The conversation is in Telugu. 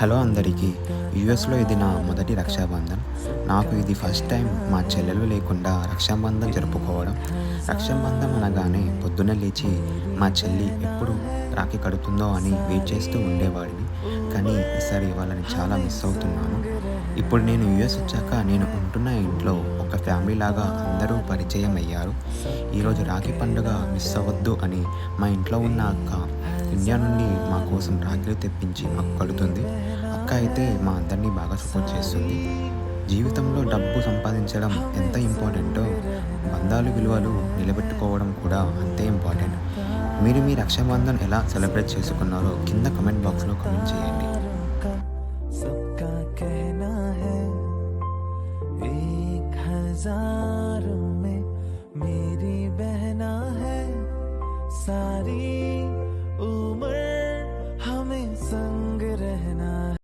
హలో అందరికీ. యూఎస్లో ఇది నా మొదటి రక్షాబంధన్. నాకు ఇది ఫస్ట్ టైం మా చెల్లెలు లేకుండా రక్షాబంధన్ జరుపుకోవడం. రక్షాబంధం అనగానే పొద్దున్న లేచి మా చెల్లి ఎప్పుడు రాఖీ కడుతుందో అని వెయిట్ చేస్తూ ఉండేవాడిని. కానీ ఈసారి వాళ్ళని చాలా మిస్ అవుతున్నాను. ఇప్పుడు నేను యూఎస్ వచ్చాక నేను ఉంటున్న ఇంట్లో ఒక ఫ్యామిలీ లాగా అందరూ పరిచయం అయ్యారు. ఈరోజు రాఖీ పండుగ మిస్ అవ్వద్దు అని మా ఇంట్లో ఉన్న అక్క ఇండియా నుండి మా కోసం రాఖీలు తెప్పించి మాకు కలుతుంది అక్క అయితే మా అందరినీ బాగా సపోర్ట్ చేస్తుంది. జీవితంలో డబ్బు సంపాదించడం ఎంత ఇంపార్టెంటో బంధాలు విలువలు నిలబెట్టుకోవడం కూడా అంతే ఇంపార్టెంట్. మీరు మీ రక్షాబంధం ఎలా సెలబ్రేట్ చేసుకున్నారో కింద కమెంట్ బాక్స్లో కమెంట్ చేయండి. में मेरी बहना है umar